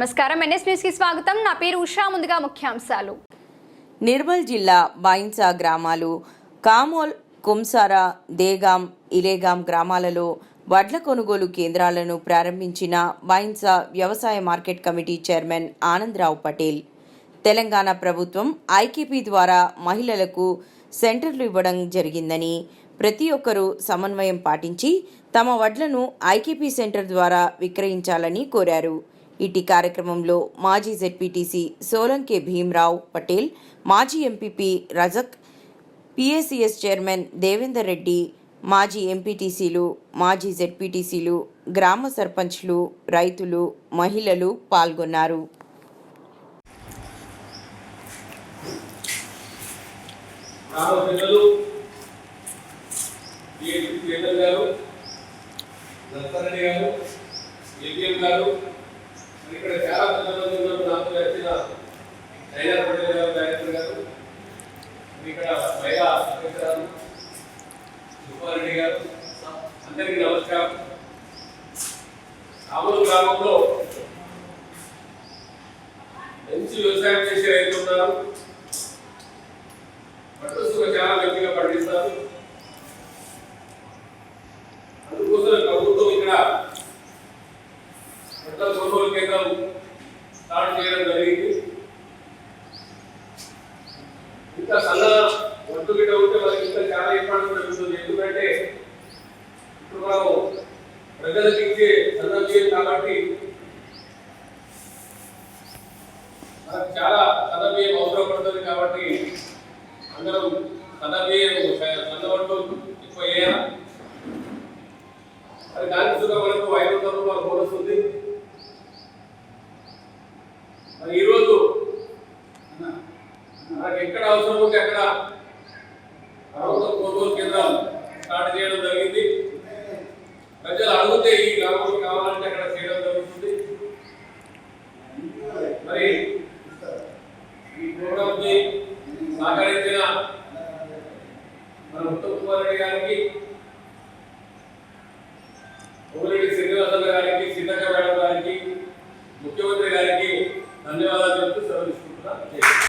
నమస్కారం. ఎన్ఎస్ న్యూస్కి స్వాగతం. నా పేరు ఉషా. ముందుగా ముఖ్యాంశాలు. నిర్మల్ జిల్లా బాయిన్సా గ్రామాలు కామోల్ కుమ్సారా దేగాం ఇలేగాం గ్రామాలలో వడ్ల కొనుగోలు కేంద్రాలను ప్రారంభించిన బాయిన్సా వ్యవసాయ market committee chairman Anandarao Patel. Telangana ప్రభుత్వం ఐకేపీ ద్వారా మహిళలకు సెంటర్లు ఇవ్వడం జరిగిందని ప్రతి ఒక్కరూ సమన్వయం పాటించి తమ వడ్లను ఐకేపీ సెంటర్ ద్వారా విక్రయించాలని కోరారు. ఇటీ కార్యక్రమంలో మాజీ జెడ్పీటీసీ సోలంకే భీమ్రావ్ పటేల్ మాజీ MPP Razak PACS chairman Devender Reddy మాజీ ఎంపీటీసీలు మాజీ జెడ్పీటీసీలు గ్రామ సర్పంచ్లు రైతులు మహిళలు పాల్గొన్నారు. గారు గారు గారు ఇక్కడ చాలా పెద్దమంది ఉన్నారు. నాతో వచ్చిన పటేల్ గారు డైరెక్టర్ గారు ఇక్కడ మహిళా అధ్యక్షురాలు సుబ్బారెడ్డి గారు అందరికీ నమస్కారం. రాములు గ్రామంలో మంచి వ్యవసాయం చేసే రైతులు ఉన్నారు పట్టుసుగా చాలా గట్టిగా పండిస్తారు అందుకోసం ప్రభుత్వం ఇక్కడ పంటల కొనుగోలు కేంద్రం స్టార్ట్ చేయడం జరిగింది? ఇంకా సన్న ఒడ్డు గిడ్డ ఉంటే మనకి ఇంకా చాలా ఇబ్బంది జరుగుతుంది ఎందుకంటే ఇప్పుడు మనం ప్రజలకు ఇచ్చే సన్న బియ్యం కాబట్టి మనకు చాలా సన్న బియ్యం అవసరం పడుతుంది కాబట్టి అందరం సన్నబియ్యం సన్నబట్టు ఎక్కువ మనకు ఎక్కడ అవసరం ఉంటే అక్కడ ప్రభుత్వ కొనుగోలు కేంద్రాలు స్టార్ట్ చేయడం జరిగింది. ప్రజలు అడిగితే ఈ గ్రామం కావాలంటే అక్కడ చేయడం జరుగుతుంది. మరి ఈ ప్రోగ్రామ్ని సహకరించిన మన ఉత్తమ్ కుమార్ రెడ్డి గారికి